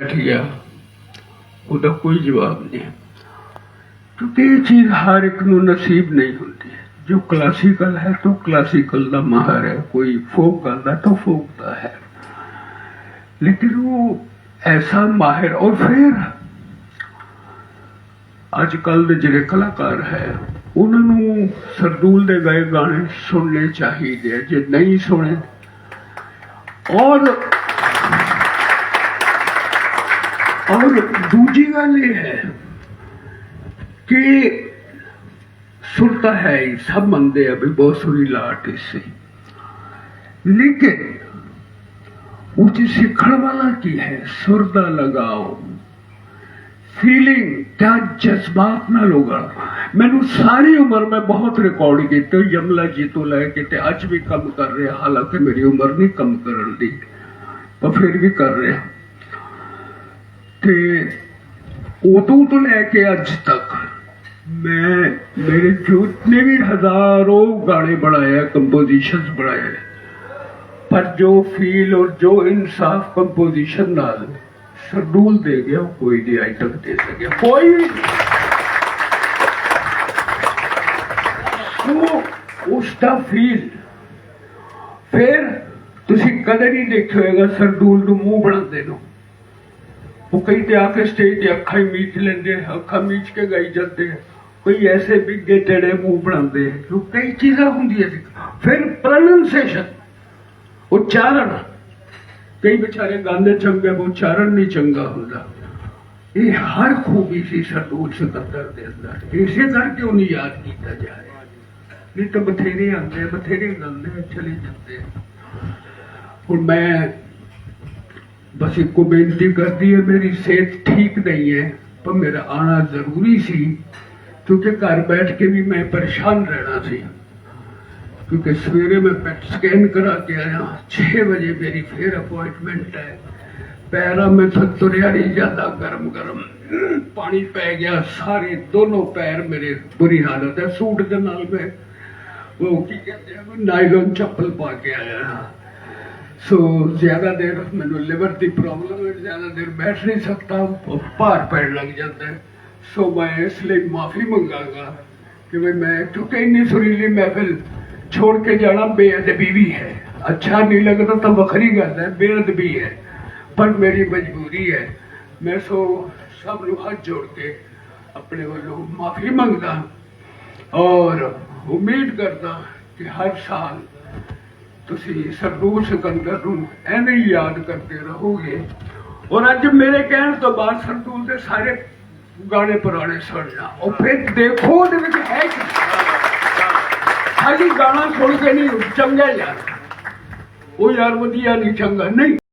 ਬੈਠ ਗਿਆ। ਉਹਦਾ ਕੋਈ ਜਵਾਬ ਨਹੀਂ ਕਿਉਂਕਿ ਇਹ ਚੀਜ਼ ਹਰ ਇੱਕ ਨੂੰ ਨਸੀਬ ਨਹੀਂ ਹੁੰਦੀ। ਜੋ ਕਲਾਸੀਕਲ ਹੈ, ਤਾਂ ਕਲਾਸੀਕਲ ਦਾ ਮਾਹਰ ਹੈ। ਕੋਈ ਫੋਕ ਗਾਉਂਦਾ, ਤਾਂ ਫੋਕ ਦਾ ਹੈ। ਲੇਕਿਨ ਉਹ ਐਸਾ ਮਾਹਿਰ, ਔਰ ਫਿਰ ਅੱਜ ਕੱਲ ਦੇ ਜਿਹੜੇ ਕਲਾਕਾਰ ਹੈ, ਉਹਨਾਂ ਨੂੰ ਸਰਦੂਲ ਦੇ ਗਾਏ ਗਾਣੇ ਸੁਣਨੇ ਚਾਹੀਦੇ ਆ। ਜੇ ਨਹੀਂ ਸੁਣੇ, ਔਰ ਔਰ ਦੂਜੀ ਗੱਲ ਇਹ ਹੈ ਕਿ ਸੁਰਤਾ ਹੈ ਹੀ, ਸਭ ਮੰਨਦੇ ਆ ਵੀ ਬਹੁਤ ਸੁਰੀਲਾ ਆਰਟਿਸਟ ਸੀ ਲੇਕਿਨ ਉਹ ਸਿੱਖਣ ਵਾਲਾ ਕੀ ਹੈ? ਸੁਰ ਦਾ ਲਗਾਓ। ਫੀਲਿੰਗ ਕਿਆ ਜਜ਼ਬਾਤ ਨਾਲ ਹੋਗਾ ਮੈਨੂੰ ਸਾਰੀ ਉਮਰ ਮੈਂ ਬਹੁਤ ਰਿਕਾਰਡ ਕੀਤੇ ਯਮਲਾ ਜੀ ਤੋਂ ਲੈ ਕੇ ਤੇ ਅੱਜ ਵੀ ਕੰਮ ਕਰ ਰਿਹਾ ਹਾਲਾਂਕਿ ਮੇਰੀ ਉਮਰ ਨਹੀਂ ਕੰਮ ਕਰਨ ਦੀ ਪਰ ਫਿਰ ਵੀ ਕਰ ਰਿਹਾ। ਤੇ ਉਦੋਂ ਤੋਂ ਲੈ ਕੇ ਅੱਜ ਤੱਕ ਮੈਂ ਮੇਰੇ ਜਿਤਨੇ ਵੀ ਹਜ਼ਾਰੋਂ ਗਾਣੇ ਬਣਾਏ ਕੰਪੋਜੀਸ਼ਨਸ ਬਣਾਏ ਪਰ ਜੋ ਫੀਲ ਔਰ ਜੋ ਇਨਸਾਫ ਕੰਪੋਜੀਸ਼ਨ ਨਾਲ ਸ਼ਡੂਲ ਦੇ ਗਿਆ, ਉਹ ਕੋਈ ਨਹੀਂ ਅੱਜ ਤੱਕ ਦੇ ਸਕਿਆ। ਕੋਈ ਵੀ ਨਹੀਂ। ਉਹ ਉਸ ਦਾ ਫੀਲ ਫਿਰ ਤੁਸੀਂ ਕਦੇ ਨਹੀਂ ਦੇਖਿਆ ਹੋਵੇਗਾ ਸਰਦੂਲ ਨੂੰ ਮੂੰਹ ਬਣਾਉਂਦੇ ਨੂੰ ਉਹ ਕਈ ਤੇ ਆ ਕੇ ਸਟੇਜ ਤੇ ਅੱਖਾਂ ਹੀ ਮੀਚ ਲੈਂਦੇ ਅੱਖਾਂ ਮੀਚ ਕੇ ਗਾਈ ਜਾਂਦੇ ਆ। ਕੋਈ ਐਸੇ ਬਿੱਗੇ ਟੇੜੇ ਮੂੰਹ ਬਣਾਉਂਦੇ ਆ, ਜੋ ਕਈ ਚੀਜ਼ਾਂ ਹੁੰਦੀਆਂ ਸੀ। ਫਿਰ ਪ੍ਰੋਨੰਸੀਏਸ਼ਨ ਉਚਾਰਨ। ਕਈ ਵਿਚਾਰੇ ਗਾਉਂਦੇ ਚੰਗੇ ਉਚਾਰਨ ਨਹੀਂ ਚੰਗਾ ਹੁੰਦਾ। ਇਹ ਹਰ ਖੂਬੀ ਸੀ ਸਰਦੂਲ ਸਿਕੰਦਰ ਦੇ ਅੰਦਰ। ਇਸੇ ਕਰਕੇ ਉਹਨੂੰ ਯਾਦ ਕੀਤਾ ਜਾ ਰਿਹਾ। ਨਹੀਂ ਤਾਂ ਬਥੇਰੇ ਆਉਂਦੇ ਬਥੇਰੇ ਗਾਉਂਦੇ ਚਲੇ ਜਾਂਦੇ ਹੁਣ ਮੈਂ ਬਸ ਇੱਕੋ ਬੇਨਤੀ ਕਰਦੀ ਹੈ ਮੇਰੀ ਸਿਹਤ ਠੀਕ ਨਹੀਂ ਹੈ ਪਰ ਮੇਰਾ ਆਣਾ ਜ਼ਰੂਰੀ ਸੀ ਕਿਉਂਕਿ ਘਰ ਬੈਠ ਕੇ ਵੀ ਮੈਂ ਪਰੇਸ਼ਾਨ ਰਹਿਣਾ ਸੀ ਕਿਉਂਕਿ ਸਵੇਰੇ ਮੈਂ ਪੈਟ ਸਕੈਨ ਕਰਾ ਕੇ ਆਇਆ 6 ਵਜੇ ਮੇਰੀ ਫੇਰ ਅਪਾਇੰਟਮੈਂਟ ਹੈ ਪੈਰਾਂ ਮੈਂ ਤੋਂ ਤੁਰਿਆ ਨਹੀਂ ਜਾਂਦਾ ਗਰਮ ਗਰਮ ਪਾਣੀ ਪੈ ਗਿਆ ਸਾਰੇ ਦੋਨੋਂ ਪੈਰ ਮੇਰੇ ਬੁਰੀ ਹਾਲਤ ਹੈ ਸੂਟ ਦੇ ਨਾਲ ਮੈਂ ਉਹ ਕੀ ਕਹਿੰਦੇ ਆ ਨਾਈਲਨ ਚੱਪਲ ਪਾ ਕੇ ਆਇਆ ਸੋ ਜ਼ਿਆਦਾ ਦੇਰ ਮੈਨੂੰ ਲਿਵਰ ਦੀ ਪ੍ਰੋਬਲਮ ਹੈ ਜ਼ਿਆਦਾ ਦੇਰ ਬੈਠ ਨਹੀਂ ਸਕਦਾ ਭਾਰ ਪੈਣ ਲੱਗ ਜਾਂਦਾ ਸੋ ਮੈਂ ਇਸ ਲਈ ਮਾਫੀ ਮੰਗਾਂਗਾ ਕਿ ਮੈਂ ਕਿਉਂਕਿ ਇੰਨੀ ਸੁਰੀਲੀ ਮਹਿਫਿਲ ਛੋੜ ਕੇ ਜਾਣਾ ਬੇਅਦਬੀ ਵੀ ਹੈ। ਅੱਛਾ ਨਹੀਂ ਲੱਗਦਾ ਤਾਂ ਵੱਖਰੀ ਗੱਲ ਹੈ, ਬੇਅਦਬੀ ਹੈ, ਪਰ ਮੇਰੀ ਮਜਬੂਰੀ ਹੈ। ਮੈਂ ਸੋ ਸਭ ਨੂੰ ਹੱਥ ਜੋੜ ਕੇ ਆਪਣੇ ਵੱਲੋਂ ਮਾਫੀ ਮੰਗਦਾ ਔਰ ਉਮੀਦ ਕਰਦਾ ਕਿ ਹਰ ਸਾਲ ਤੁਸੀਂ ਸਰਦੂਲ ਸਿਕੰਦਰ ਨੂੰ ਐਵੇਂ ਹੀ ਯਾਦ ਕਰਦੇ ਰਹੋਗੇ। ਔਰ ਅੱਜ ਮੇਰੇ ਕਹਿਣ ਤੋਂ ਬਾਅਦ ਸਰਦੂਲ ਦੇ ਸਾਰੇ ਗਾਣੇ ਪੁਰਾਣੇ ਸੁਣਨਾ ਉਹ ਫਿਰ ਦੇਖੋ ਉਹਦੇ ਵਿੱਚ ਹੈ ਕੀ। ਖਾਲੀ ਗਾਣਾ ਸੁਣ ਕੇ ਨਹੀਂ, ਚੰਗਾ ਯਾਰ। ਉਹ ਯਾਰ ਵਧੀਆ ਨਹੀਂ, ਚੰਗਾ। ਨਹੀਂ